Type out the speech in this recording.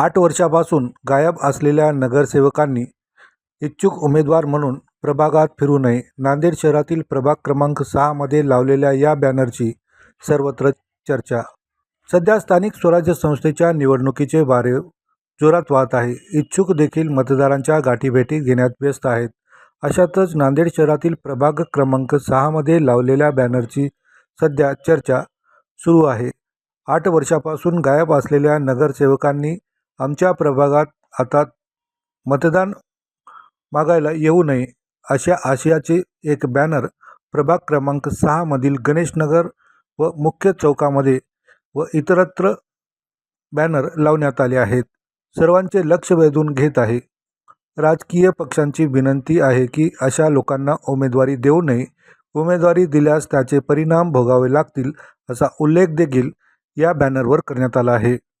आठ वर्षापासून गायब असलेल्या नगरसेवकांनी इच्छुक उमेदवार म्हणून प्रभागात फिरू नये. नांदेड शहरातील प्रभाग क्रमांक सहामध्ये लावलेल्या या बॅनरची सर्वत्र चर्चा. सध्या स्थानिक स्वराज्य संस्थेच्या निवडणुकीचे वारे जोरात वाहत आहे. इच्छुक देखील मतदारांच्या गाठीभेटी घेण्यात व्यस्त आहेत. अशातच नांदेड शहरातील प्रभाग क्रमांक सहामध्ये लावलेल्या बॅनरची सध्या चर्चा सुरू आहे. आठ वर्षापासून गायब असलेल्या नगरसेवकांनी आमच्या प्रभागात आता मतदान मागायला येऊ नये अशा आशयाचे एक बॅनर प्रभाग क्रमांक सहामधील गणेशनगर व मुख्य चौकामध्ये व इतरत्र बॅनर लावण्यात आले आहेत. सर्वांचे लक्ष वेधून घेत आहे. राजकीय पक्षांची विनंती आहे की अशा लोकांना उमेदवारी देऊ नये. उमेदवारी दिल्यास त्याचे परिणाम भोगावे लागतील असा उल्लेख देखील या बॅनरवर करण्यात आला आहे.